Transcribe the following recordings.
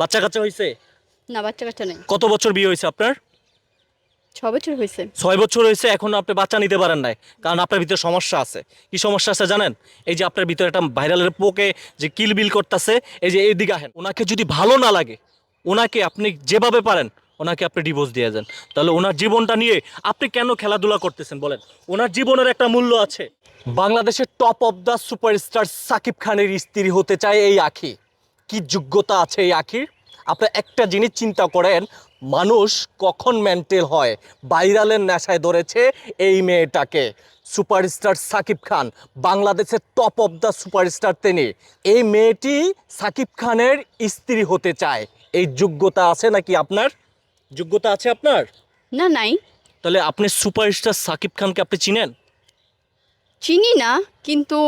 বাচ্চা কাচ্চা হয়েছে না বাচ্চা কাচ্চা নেই। কত বছর বিয়ে হয়েছে আপনার? ছ বছর হয়েছে ছয় বছর হয়েছে এখনও আপনি বাচ্চা নিতে পারেন নাই। কারণ আপনার ভিতরে সমস্যা আছে। কি সমস্যা আছে জানেন? এই যে আপনার ভিতরে একটা ভাইরালের পোকে যে কিলবিল করতেছে এই যে এইদিকে আহেন ওনাকে যদি ভালো না লাগে ওনাকে আপনি যেভাবে পারেন ওনাকে আপনি ডিভোর্স দিয়ে যান তাহলে ওনার জীবনটা নিয়ে আপনি কেন খেলাধুলা করতেছেন বলেন? ওনার জীবনের একটা মূল্য আছে। বাংলাদেশের top of the superstar Shakib খানের স্ত্রী হতে চায় এই আখি। কি যোগ্যতা আছে এই আখির? আপনি একটা জিনিস চিন্তা করেন মানুষ কখন মেন্টেল হয়? ভাইরালের নেশায় ধরেছে এই মেয়েটাকে। সুপারস্টার সাকিব খান বাংলাদেশের টপ অফ দ্য সুপারস্টার তিনি। এই মেয়েটি সাকিব খানের স্ত্রী হতে চায়। এই যোগ্যতা আছে নাকি আপনার? যোগ্যতা আছে আপনার? না নাই। তাহলে আপনি সুপারস্টার সাকিব খানকে আপনি চিনেন? চিনি না কিন্তু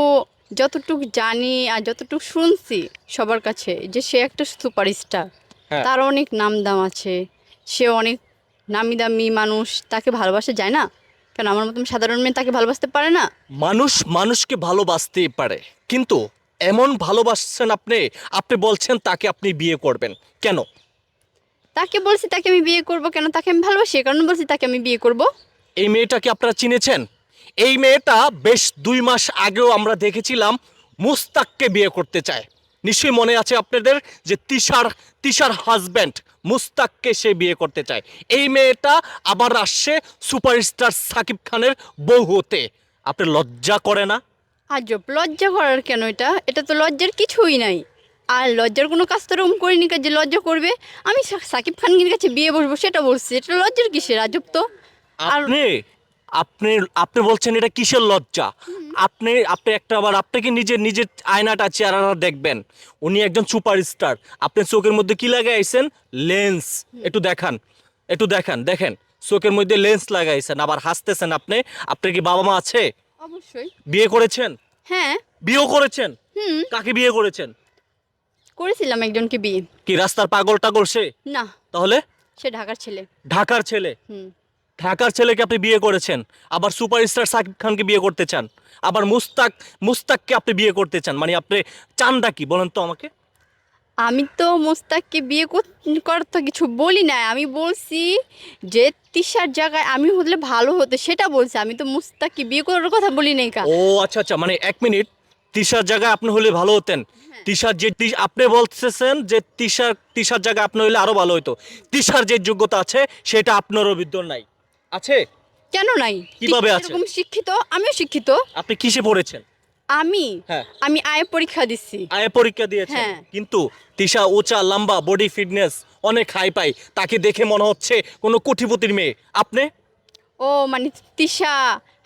যতটুকু জানি আর যতটুক শুনছি সবার কাছে যে সে একটা সুপারস্টার হ্যাঁ। তার অনেক নাম দাম আছে সে অনেক নামি দামি মানুষ তাকে ভালোবাসা যায় না? কেন আমার মতন সাধারণ মেয়ে তাকে ভালোবাসতে পারে না? মানুষ মানুষকে ভালোবাসতেই পারে কিন্তু এমন ভালোবাসছেন আপনি আপনি বলছেন তাকে আপনি বিয়ে করবেন। কেন? তাকে বলছি তাকে আমি বিয়ে করব কেন তাকে আমি ভালোবাসি? কারণে বলছি তাকে আমি বিয়ে করব। এই মেয়েটাকে আপনারা চিনেছেন? এই মেয়েটা বেশ দুই মাস আগেও আমরা দেখেছিলাম মুস্তাককে বিয়ে করতে চায়। নিশ্চয়ই মনে আছে আপনাদের যে তিশার তিশার হাজব্যান্ড মুস্তাককে সে বিয়ে করতে চায়। এই মেয়েটা আবার আসছে সুপারস্টার সাকিব খানের বউ হতে। আপনার লজ্জা করে না? আজব লজ্জা করার কেন এটা? এটা তো লজ্জার কিছুই নাই। আর লজ্জার কোনো কাজ তো এরকম করিনি যে লজ্জা করবে? আমি সাকিব খানের কাছে বিয়ে বসবো সেটা বলছি। এটা লজ্জার কিসের? আজব তো। আর আপনি আপনি বলছেন এটা কিসের লজ্জা? আপনি আপনি একটা আবার আপনাকে নিজের নিজের আয়নাটা চেহারাটা দেখবেন। উনি একজন সুপারস্টার। আপনি চোখের মধ্যে কি লাগাইছেন? লেন্স। একটু দেখান। একটু দেখান দেখেন। চোখের মধ্যে লেন্স লাগাইছেন। আবার হাসতেছেন আপনি। আপনার কি বাবা মা আছে? অবশ্যই। বিয়ে করেছেন? হ্যাঁ। বিয়েও করেছেন? হুম। কাকে বিয়ে করেছেন? করেছিলাম একজনকে বিয়ে। কি রাস্তার পাগল টাগল সে? না। তাহলে? সে ঢাকার ছেলে। ঢাকার ছেলে। হুম। ঢাকার ছেলেকে আপনি বিয়ে করেছেন আবার সুপারস্টার সাকিব খানকে বিয়ে করতে চান আবার মুস্তাক মুস্তাককে আপনি বিয়ে করতে চান মানে আপনি চানটা কি বলেন তো আমাকে। আমি তো মুস্তাককে বিয়ে কর- করার তো কিছু বলি না আমি বলছি যে তিশার জায়গায় আমি হলে ভালো হতো সেটা বলছি আমি তো মুস্তাককে বিয়ে করার কথা বলি নাই কা। ও আচ্ছা আচ্ছা মানে এক মিনিট তিশার জায়গায় আপনি হলে ভালো হতেন তিশার যে আপনি বলতেছেন যে তিশার তিশার জায়গায় আপনি হলে আরও ভালো হতো তিশার যে যোগ্যতা আছে সেটা আপনারও বিদ্যমান নাই। আছে? কেন নাই? কীভাবে আছে? এরকম শিক্ষিত আমিও শিক্ষিত। আপনি কিসে পড়েছেন? আমি হ্যাঁ। আমি আয় পরীক্ষা দিচ্ছি। আয় পরীক্ষা দিয়েছেন? হ্যাঁ। কিন্তু তিশা উঁচা লম্বা বডি ফিটনেস অনেক হাই পাই। তাকে দেখে মনে হচ্ছে কোনো কোটিপতির মেয়ে। আপনি? ও মানে তিশা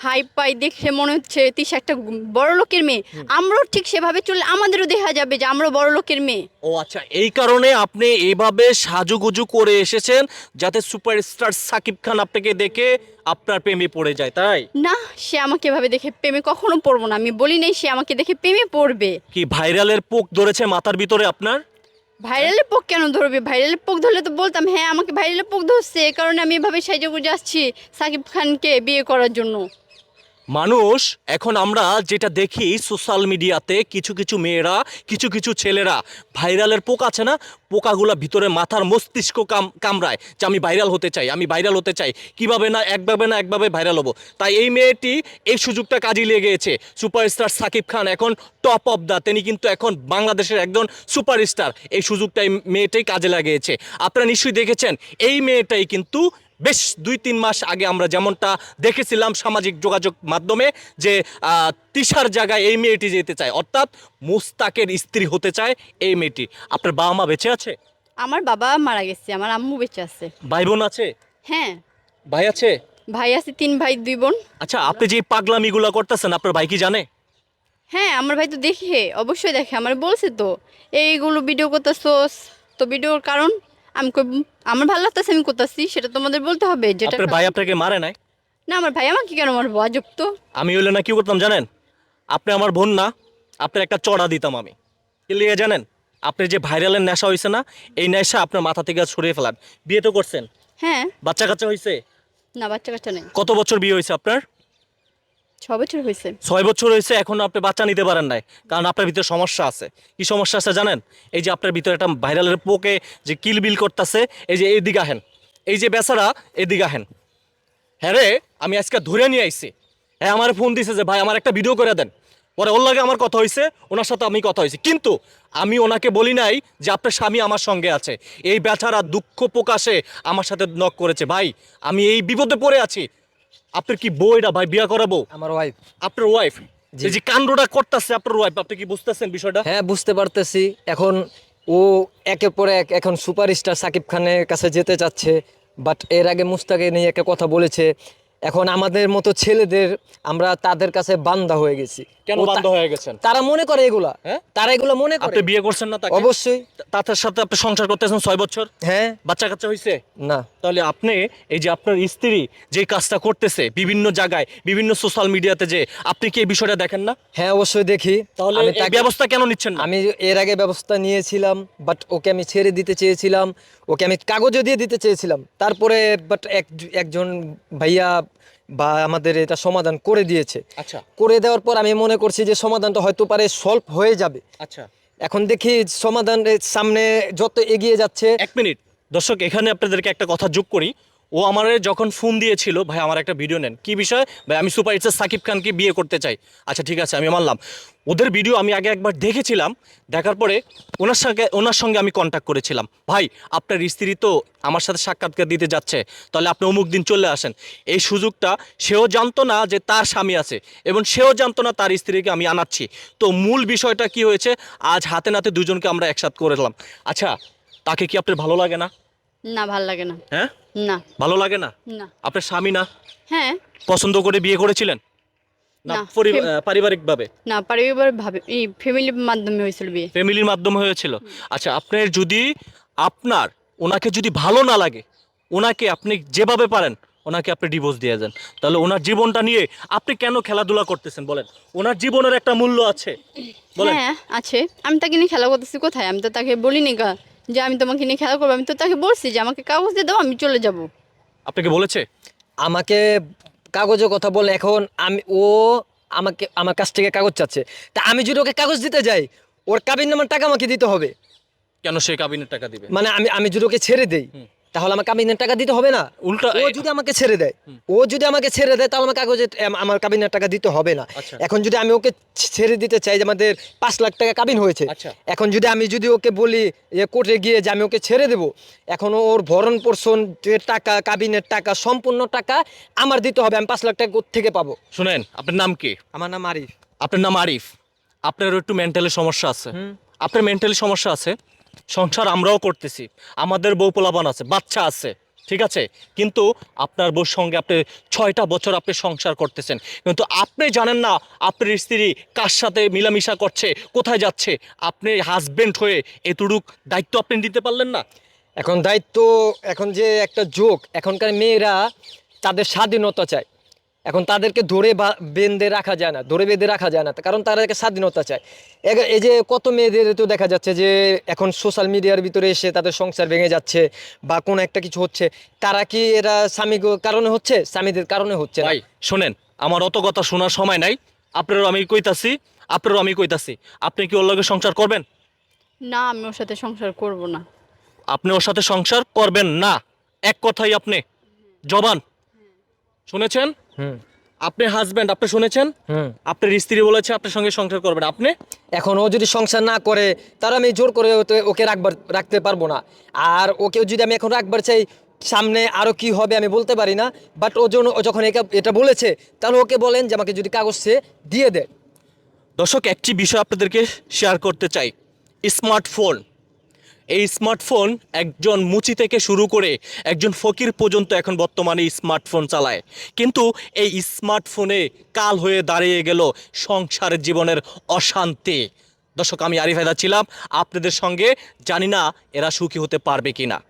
হাই পাই দেখে মনে হচ্ছে তিশা একটা বড় লোকের মেয়ে। আমরাও ঠিক সেভাবে চললে আমাদেরও দেখা যাবে যে আমরাও বড় লোকের মেয়ে। ও আচ্ছা এই কারণে আপনি এইভাবে সাজুগুজু করে এসেছেন যাতে সুপারস্টার সাকিব খান আপনাকে দেখে আপনার প্রেমে পড়ে যায় তাই? না সে আমাকে এভাবে দেখে প্রেমে কখনো পড়ব না। আমি বলি নাই সে আমাকে দেখে প্রেমে পড়বে। কি ভাইরালের পোক ধরেছে মাথার ভিতরে আপনার? ভাইরালের পোক কেন ধরবে? ভাইরালের পোক ধরলে তো বলতাম হ্যাঁ আমাকে ভাইরালের পোক ধরছে এই কারণে আমি এভাবে সাইজে গুজে আসছি সাকিব খানকে বিয়ে করার জন্য। মানুষ, এখন আমরা যেটা দেখি সোশ্যাল মিডিয়াতে কিছু কিছু মেয়েরা, কিছু কিছু ছেলেরা ভাইরালের পোকা আছে না? পোকাগুলো ভিতরে মাথার মস্তিষ্ক কাম, কামড়ায় যে আমি ভাইরাল হতে চাই, আমি ভাইরাল হতে চাই। কীভাবে না, একভাবে না, একভাবে ভাইরাল হব? তাই এই মেয়েটি এই সুযোগটা কাজে লেগেছে সুপারস্টার সাকিব খান এখন টপ অফ দ্য তিনি কিন্তু এখন বাংলাদেশের একজন সুপারস্টার এই সুযোগটা এই মেয়েটাই কাজে লাগিয়েছে। আপনারা নিশ্চয়ই দেখেছেন, এই মেয়েটাই কিন্তু বেশ দুই তিন মাস আগে আমরা যেমনটা দেখেছিলাম সামাজিক যোগাযোগ মাধ্যমে যে তিশার জায়গায় এই মেয়েটি যেতে চায় অর্থাৎ মুস্তাকের স্ত্রী হতে চায় এই মেয়েটি। আপনার বাবা মা বেঁচে আছে? আমার বাবা মারা গেছে আমার আম্মু বেঁচে আছে। ভাই বোন আছে? হ্যাঁ। ভাই আছে? ভাই আছে তিন ভাই দুই বোন। আচ্ছা আপনি যে পাগলামিগুলো করতেছেন আপনার ভাই কি জানে? হ্যাঁ আমার ভাই তো দেখে অবশ্যই দেখে আমার বলছে তো এইগুলো ভিডিও করতেছোস তো ভিডিওর কারণ আমি কই- আমার ভালো লাগতেছে আমি করতেছি সেটা তোমাদের বলতে হবে যেটা আপনার ভাই আপনাকে মারে নাই? না আমার ভাই আমাকে কেন মারবো? আজব তো। আমি হলে না কি করতাম জানেন? আপনি আমার বোন না আপনার একটা চড়া দিতাম আমি। লিগে জানেন? আপনি যে ভাইরালের নেশা হয়েছে না এই নেশা আপনার মাথা থেকে সরিয়ে ফেলান বিয়ে তো করছেন? হ্যাঁ। বাচ্চা কাচ্চা হয়েছে না বাচ্চা কাচ্চা নেই। কত বছর বিয়ে হয়েছে আপনার? ছ বছর হয়েছে। ছয় বছর হয়েছে, এখনও আপনি বাচ্চা নিতে পারেন নাই। কারণ আপনার ভিতরে সমস্যা আছে। কি সমস্যা আছে জানেন? এই যে আপনার ভিতরে একটা ভাইরালের পোকে যে কিলবিল করতেছে, এই যে এইদিকে আহেন। এই যে বেচারা, এদিকে আহেন। হ্যাঁ রে, আমি আজকে ধরে নিয়ে আইছি। হ্যাঁ আমার ফোন দিছে যে, ভাই, আমার একটা ভিডিও করে দেন। পরে ওর লাগে আমার কথা হয়েছে ওনার সাথে আমি কথা হয়েছে কিন্তু আমি ওনাকে বলি নাই যে, আপনার স্বামী আমার সঙ্গে আছে। এই বেচারা দুঃখ প্রকাশে আমার সাথে নক করেছে। ভাই, আমি এই বিপদে পড়ে আছি। আপনার কি বউ এটা ভাই বিয়া করাবো? আমার ওয়াইফ আপনার ওয়াইফ যে যে কাণ্ডটা করতেছে আপনার ওয়াইফ আপনি কি বুঝতেছেন বিষয়টা? হ্যাঁ বুঝতে পারতেছি। এখন ও একে পরে এক এখন সুপারস্টার সাকিব খানের কাছে যেতে চাচ্ছে বাট এর আগে মুস্তাকে নিয়ে একটা কথা বলেছে এখন আমাদের মতো ছেলেদের আমরা তাদের কাছে বান্দা হয়ে গেছি। কেন বান্ধ হয়ে গেছেন? তারা মনে করে এগুলা। হ্যাঁ? তারা এগুলো মনে করে। আপনি বিয়ে করছেন না তাকে? অবশ্যই। তার সাথে আপনি সংসার করতেছেন ছয় বছর? হ্যাঁ। বাচ্চা কাচ্চা হয়েছে না। তাহলে আপনি এই যে আপনার স্ত্রী যে কাজটা করতেছে বিভিন্ন জায়গায় বিভিন্ন সোশ্যাল মিডিয়াতে যে আপনি কি এই বিষয়টা দেখেন না? হ্যাঁ অবশ্যই দেখি। তাহলে ব্যবস্থা কেন নিচ্ছেন না? আমি এর আগে ব্যবস্থা নিয়েছিলাম বাট ওকে আমি ছেড়ে দিতে চেয়েছিলাম। ওকে আমি কাগজও দিয়ে দিতে চেয়েছিলাম। তারপরে বাট এক একজন ভাইয়া বা আমাদের এটা সমাধান করে দিয়েছে। আচ্ছা। করে দেওয়ার পর আমি মনে করছি যে সমাধানটা হয়তো পারে সলভ হয়ে যাবে। আচ্ছা। এখন দেখি সমাধানের সামনে যত এগিয়ে যাচ্ছে। এক মিনিট। দর্শক এখানে আপনাদেরকে একটা কথা যোগ করি। ও আমার যখন ফোন দিয়েছিল, ভাই, আমার একটা ভিডিও নেন। কি বিষয়? ভাই, আমি সুপার স্টার সাকিব খানকে বিয়ে করতে চাই। আচ্ছা ঠিক আছে, আমি মানলাম। ওদের ভিডিও আমি আগে একবার দেখেছিলাম, দেখার পরে ওনার সঙ্গে ওনার সঙ্গে আমি কন্ট্যাক্ট করেছিলাম। ভাই, আপনার স্ত্রী তো আমার সাথে সাক্ষাৎকার দিতে যাচ্ছে, তাহলে আপনি অমুক দিন চলে আসেন। এই সুযোগটা সেও জানতো না যে তার স্বামী আছে এবং সেও জানতো না তার স্ত্রীকে আমি আনাচ্ছি। তো মূল বিষয়টা কি হয়েছে? আজ হাতে নাতে দুজনকে আমরা একসাথে করলাম আচ্ছা তাকে কি আপনার ভালো লাগে না? না ভালো লাগে না। হ্যাঁ? না। ভালো লাগে না? না। আপনার স্বামী না? হ্যাঁ। পছন্দ করে বিয়ে করেছিলেন? না না, পরি- ফেম- আহ, পারিবারিকভাবে? না পারিবার ভাবে এই ফ্যামিলির মাধ্যমে হয়েছিল বিয়ে। ফ্যামিলির মাধ্যমে হয়েছিল। আচ্ছা আপনার যদি আপনার ওনাকে যদি ভালো না লাগে ওনাকে আপনি যেভাবে পারেন ওনাকে আপনি ডিভোর্স দিয়ে তাহলে ওনার জীবনটা নিয়ে আপনি কেন খেলাধুলা করতেছেন বলেন? ওনার জীবনের একটা মূল্য আছে। বলেন। হ্যাঁ আছে। আমি তাকে নিয়ে খেলা করতেছি কোথায়? আমি তো তাকে বলিনি গা। যে আমি তোমাকে নিয়ে খেলা করব আমি তো তাকে বলছি যে আমাকে কাগজ দিয়ে দাও আমি চলে যাব। আপনাকে বলেছে? আমাকে কাগজের কথা বলে এখন আমি ও আমাকে আমার কাছ থেকে কাগজ চাচ্ছে। তা আমি যদি ওকে কাগজ দিতে যাই ওর কাবিন নামার টাকা আমাকে দিতে হবে। কেন সে কাবিনের টাকা দিবে? মানে আমি আমি যদি ওকে ছেড়ে দেই তাহলে আমার কাবিনের টাকা দিতে হবে না। উল্টা ও যদি আমাকে ছেড়ে দেয় ও যদি আমাকে ছেড়ে দেয় তাহলে আমার কাগজে আমার কাবিনের টাকা দিতে হবে না। আচ্ছা। এখন যদি আমি ওকে ছেড়ে দিতে চাই যে আমাদের পাঁচ লাখ টাকা কাবিন হয়েছে আচ্ছা। এখন যদি আমি যদি ওকে বলি যে কোর্টে গিয়ে যে আমি ওকে ছেড়ে দেবো এখন ওর ভরণ পোষণ যে টাকা কাবিনের টাকা সম্পূর্ণ টাকা আমার দিতে হবে আমি পাঁচ লাখ টাকা থেকে পাবো? শুনেন আপনার নাম কি? আমার নাম আরিফ। আপনার নাম আরিফ। আপনারও একটু মেন্টালি সমস্যা আছে। আপনার মেন্টালি সমস্যা আছে? সংসার আমরাও করতেছি। আমাদের বউ পোলাপান আছে, বাচ্চা আছে, ঠিক আছে? কিন্তু আপনার বউর সঙ্গে আপনি ছয়টা বছর আপনি সংসার করতেছেন। কিন্তু আপনি জানেন না আপনার স্ত্রী কার সাথে মিলামিশা করছে, কোথায় যাচ্ছে? আপনি হাজব্যান্ড হয়ে এতটুক দায়িত্ব আপনি দিতে পারলেন না? এখন দায়িত্ব, এখন যে একটা যোগ, এখনকার মেয়েরা তাদের স্বাধীনতা চায়। এখন তাদেরকে ধরে বা- বেঁধে রাখা যায় না ধরে বেঁধে রাখা যায় না কারণ তাদেরকে স্বাধীনতা চায় এই যে কত মেয়েদের তো দেখা যাচ্ছে যে এখন সোশ্যাল মিডিয়ার ভিতরে এসে তাদের সংসার ভেঙে যাচ্ছে বা কোনো একটা কিছু হচ্ছে তারা কি এরা স্বামী কারণে হচ্ছে? স্বামীদের কারণে হচ্ছে ভাই শোনেন আমার অত কথা শোনার সময় নাই। আপনারও আমি কইতাছি আপনারও আমি কইতাছি। আপনি কি ওর লগে সংসার করবেন? না আমি ওর সাথে সংসার করব না। আপনি ওর সাথে সংসার করবেন না। এক কথাই আপনি। জবান। শুনেছেন? আপনি হাজবেন্ড আপনি শুনেছেন? হুম। আপনার স্ত্রী বলেছে আপনার সঙ্গে সংসার করবেন। আপনি? এখন ও যদি সংসার না করে তাহলে আমি জোর করে ওকে রাখবার রাখতে পারব না। আর ওকে যদি আমি এখন রাখবার চাই সামনে আরও কি হবে আমি বলতে পারি না। বাট ও জন্য ও যখন এটা বলেছে তাহলে ওকে বলেন যে আমাকে যদি কাগজ সে দিয়ে দেয়। দর্শক একটি বিষয় আপনাদেরকে শেয়ার করতে চাই। স্মার্টফোন এই স্মার্টফোন একজন মুচি থেকে শুরু করে একজন ফকির পর্যন্ত এখন বর্তমানে স্মার্টফোন চালায়। কিন্তু এই স্মার্টফোনে কাল হয়ে দাঁড়িয়ে গেল সংসারের জীবনের অশান্তি। দর্শক, আমি আরিফ ছিলাম। আপনাদের সঙ্গে জানি না এরা সুখী হতে পারবে কিনা।